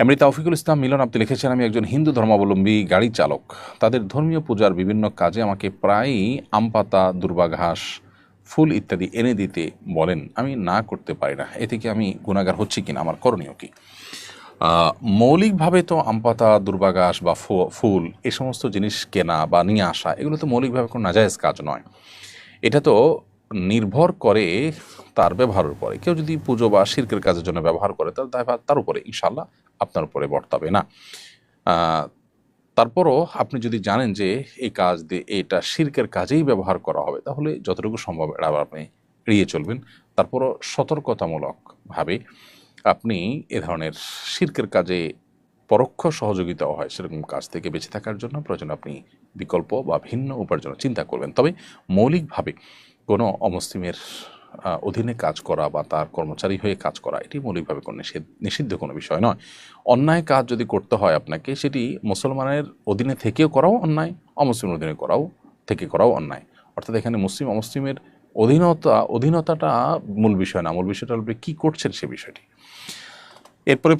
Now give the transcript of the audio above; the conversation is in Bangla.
এমনি তাওফিকুল ইসলাম মিলন, আপনি লিখেছেন, আমি একজন হিন্দু ধর্মাবলম্বী, গাড়ি চালক। তাদের ধর্মীয় পূজার বিভিন্ন কাজে আমাকে প্রায়ই আম পাতা দুর্বা ঘাস ফুল ইত্যাদি এনে দিতে বলেন। আমি না করতে পারি না। এ থেকে আমি গুণাগার হচ্ছি কিনা? আমার করণীয় কি? মৌলিকভাবে তো আম পাতা দুর্বাঘাস বা ফুল, এ সমস্ত জিনিস কেনা বা নিয়ে আসা, এগুলো তো মৌলিকভাবে কোনো নাজায়েজ কাজ নয়। এটা তো নির্ভর করে তার ব্যবহারের উপরে। কেউ যদি পুজো বা শির্কের কাজের জন্য ব্যবহার করে দায়ভার তার উপরে ইনশাল্লাহ আপনার উপরে বর্তাবে না। তারপরও আপনি যদি জানেন যে এই কাজ দিয়ে এটা শির্কের কাজেই ব্যবহার করা হবে, তাহলে যতটুকু সম্ভব এটা আপনি এড়িয়ে চলবেন। তারপরও সতর্কতামূলকভাবে আপনি এ ধরনের শির্কের কাজে পরোক্ষ সহযোগিতাও হয় সেরকম কাজ থেকে বেঁচে থাকার জন্য প্রয়োজন আপনি বিকল্প বা ভিন্ন উপার্জনের চিন্তা করবেন। তবে মৌলিকভাবে কোনো অমুসলিমের অধীনে কাজ করা বা তার কর্মচারী হয়ে কাজ করা, এটি মৌলিকভাবে কোনো নিষিদ্ধ কোনো বিষয় নয়। অন্যায় কাজ যদি করতে হয় আপনাকে, সেটি মুসলমানের অধীনে থেকেও করাও অন্যায়, অমুসলিমের অধীনে করাও, থেকে করাও অন্যায়। অর্থাৎ এখানে মুসলিম, অমুসলিমের অধীনতা, অধীনতাটা মূল বিষয় না, মূল বিষয়টা হল কী করছেন সে বিষয়টি। এরপরে